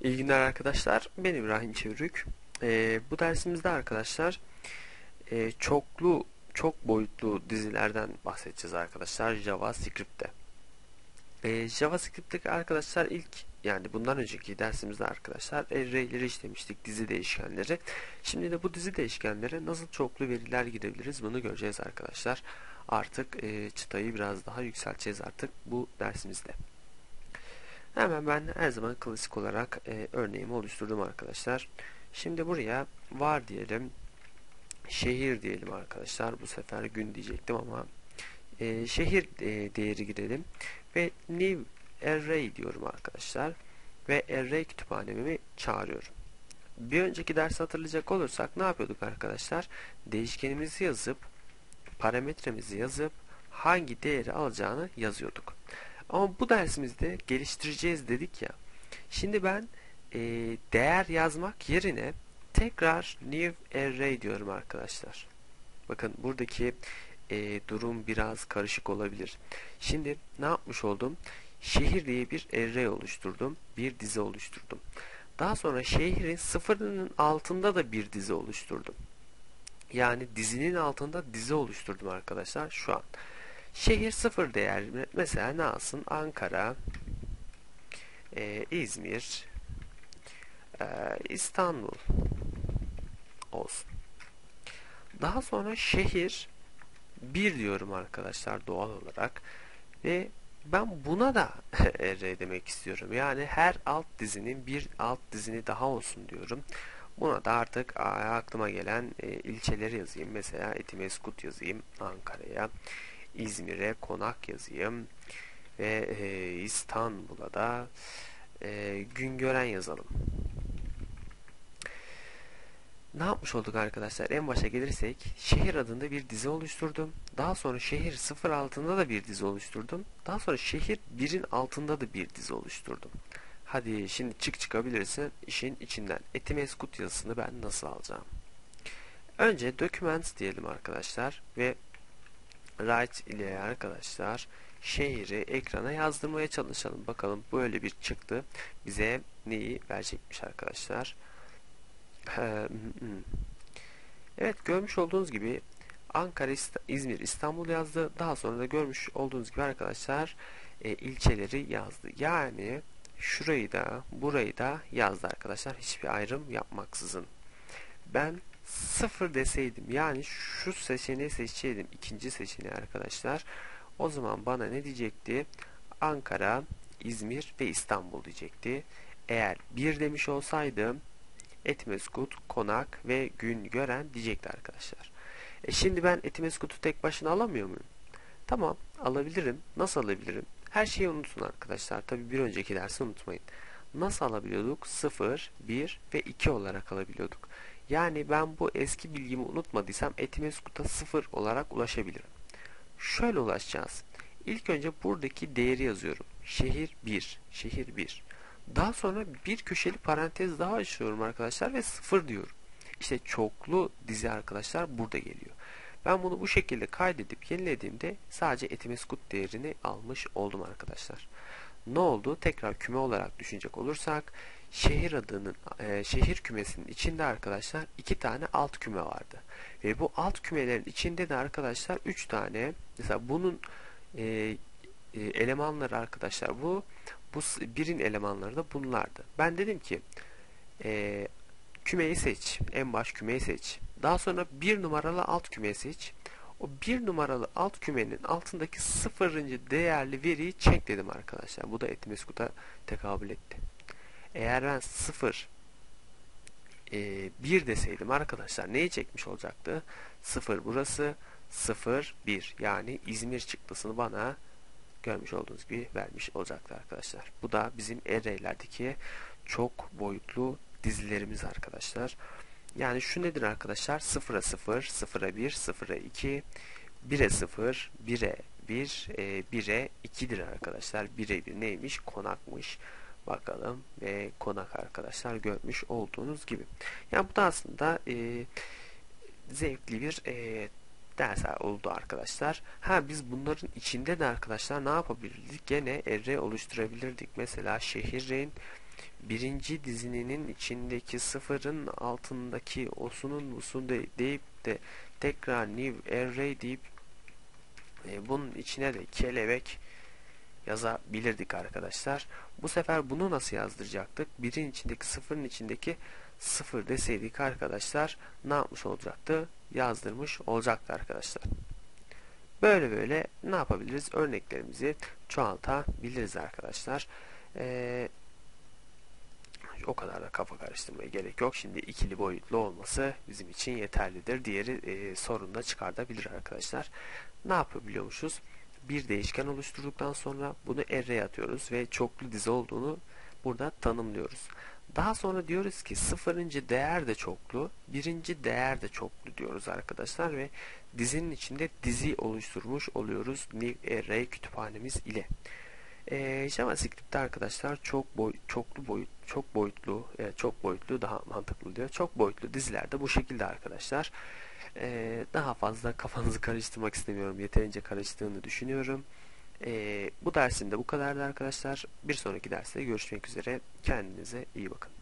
İyi günler arkadaşlar. Ben İbrahim Çevrük. Ee, bu dersimizde arkadaşlar e, çoklu, çok boyutlu dizilerden bahsedeceğiz arkadaşlar JavaScript'te. Ee, JavaScript'teki arkadaşlar ilk yani bundan önceki dersimizde arkadaşlar array'leri işlemiştik, dizi değişkenleri. Şimdi de bu dizi değişkenlere nasıl çoklu veriler girebiliriz bunu göreceğiz arkadaşlar. Artık e, çıtayı biraz daha yükselteceğiz artık bu dersimizde. Hemen ben her zaman klasik olarak e, örneğimi oluşturdum arkadaşlar. Şimdi buraya var diyelim. Şehir diyelim arkadaşlar. Bu sefer gün diyecektim ama e, şehir e, değeri girelim. Ve new array diyorum arkadaşlar. Ve array kütüphanemi çağırıyorum. Bir önceki ders hatırlayacak olursak ne yapıyorduk arkadaşlar? Değişkenimizi yazıp parametremizi yazıp hangi değeri alacağını yazıyorduk. Ama bu dersimizde geliştireceğiz dedik ya. Şimdi ben e, değer yazmak yerine tekrar new array diyorum arkadaşlar. Bakın buradaki e, durum biraz karışık olabilir. Şimdi ne yapmış oldum? Şehir diye bir array oluşturdum. Bir dizi oluşturdum. Daha sonra şehrin sıfırının altında da bir dizi oluşturdum. Yani dizinin altında dizi oluşturdum arkadaşlar şu an. Şehir sıfır değer mesela ne alsın? Ankara, e, İzmir, e, İstanbul olsun. Daha sonra şehir bir diyorum arkadaşlar doğal olarak ve ben buna da R demek istiyorum. Yani her alt dizinin bir alt dizini daha olsun diyorum. Buna da artık aklıma gelen e, ilçeleri yazayım. Mesela Etimeskut yazayım Ankara'ya. İzmir'e konak yazayım ve e, İstanbul'a da e, Güngören yazalım. Ne yapmış olduk arkadaşlar? En başa gelirsek şehir adında bir dizi oluşturdum. Daha sonra şehir sıfır altında da bir dizi oluşturdum. Daha sonra şehir birin altında da bir dizi oluşturdum. Hadi şimdi çık çıkabilirsin işin içinden. Etimeskut yazısını ben nasıl alacağım? Önce documents diyelim arkadaşlar ve write ile arkadaşlar şehri ekrana yazdırmaya çalışalım. Bakalım böyle bir çıktı. Bize neyi verecekmiş arkadaşlar. Evet görmüş olduğunuz gibi Ankara, İzmir, İstanbul yazdı. Daha sonra da görmüş olduğunuz gibi arkadaşlar e, ilçeleri yazdı. Yani şurayı da burayı da yazdı arkadaşlar. Hiçbir ayrım yapmaksızın. Ben sıfır deseydim yani şu seçeneği seçseydim ikinci seçeneği arkadaşlar o zaman bana ne diyecekti Ankara, İzmir ve İstanbul diyecekti. Eğer bir demiş olsaydım Etimeskut, Konak ve Gün Gören diyecekti arkadaşlar. E şimdi ben Etimeskut'u tek başına alamıyor muyum? Tamam alabilirim. Nasıl alabilirim? Her şeyi unutun arkadaşlar. Tabi bir önceki dersi unutmayın. Nasıl alabiliyorduk? 0, 1 ve 2 olarak alabiliyorduk. Yani ben bu eski bilgimi unutmadıysam Etimeskut'a 0 olarak ulaşabilirim. Şöyle ulaşacağız. İlk önce buradaki değeri yazıyorum. Şehir 1. Şehir 1. Daha sonra bir köşeli parantez daha açıyorum arkadaşlar ve 0 diyorum. İşte çoklu dizi arkadaşlar burada geliyor. Ben bunu bu şekilde kaydedip yenilediğimde sadece etimeskut değerini almış oldum arkadaşlar. Ne oldu? Tekrar küme olarak düşünecek olursak şehir adının e, şehir kümesinin içinde arkadaşlar iki tane alt küme vardı. Ve bu alt kümelerin içinde de arkadaşlar üç tane mesela bunun e, e, elemanları arkadaşlar bu bu birin elemanları da bunlardı. Ben dedim ki e, kümeyi seç. En baş kümeyi seç. Daha sonra bir numaralı alt kümeyi seç. O bir numaralı alt kümenin altındaki sıfırıncı değerli veriyi çek dedim arkadaşlar. Bu da Etimeskut'a tekabül etti. Eğer ben 0 e, 1 deseydim arkadaşlar neyi çekmiş olacaktı? 0 burası 0 1 yani İzmir çıktısını bana görmüş olduğunuz gibi vermiş olacaktı arkadaşlar. Bu da bizim array'lerdeki çok boyutlu dizilerimiz arkadaşlar. Yani şu nedir arkadaşlar? 0'a 0, 0'a 1, 0'a 2, 1'e 0, 1'e 1, 1'e 2'dir arkadaşlar. 1'e 1 neymiş? Konakmış bakalım ve konak arkadaşlar görmüş olduğunuz gibi. Yani bu da aslında e, zevkli bir e, ders oldu arkadaşlar. Ha biz bunların içinde de arkadaşlar ne yapabilirdik? Gene array oluşturabilirdik. Mesela şehrin birinci dizinin içindeki sıfırın altındaki osunun busun de, deyip de tekrar new array deyip e, bunun içine de kelebek yazabilirdik arkadaşlar. Bu sefer bunu nasıl yazdıracaktık? Birin içindeki sıfırın içindeki sıfır deseydik arkadaşlar ne yapmış olacaktı? Yazdırmış olacaktı arkadaşlar. Böyle böyle ne yapabiliriz? Örneklerimizi çoğaltabiliriz arkadaşlar. Ee, o kadar da kafa karıştırmaya gerek yok. Şimdi ikili boyutlu olması bizim için yeterlidir. Diğeri e, sorun da çıkartabilir arkadaşlar. Ne yapabiliyormuşuz? Bir değişken oluşturduktan sonra bunu array'e atıyoruz ve çoklu dizi olduğunu burada tanımlıyoruz. Daha sonra diyoruz ki sıfırıncı değer de çoklu, birinci değer de çoklu diyoruz arkadaşlar ve dizinin içinde dizi oluşturmuş oluyoruz new array kütüphanemiz ile. Ee, JavaScript'te arkadaşlar çok boy, çoklu boyut, çok boyutlu, evet, çok boyutlu daha mantıklı diyor. Çok boyutlu dizilerde bu şekilde arkadaşlar. Ee, daha fazla kafanızı karıştırmak istemiyorum. Yeterince karıştığını düşünüyorum. Ee, bu dersimde bu kadardı arkadaşlar. Bir sonraki derste görüşmek üzere. Kendinize iyi bakın.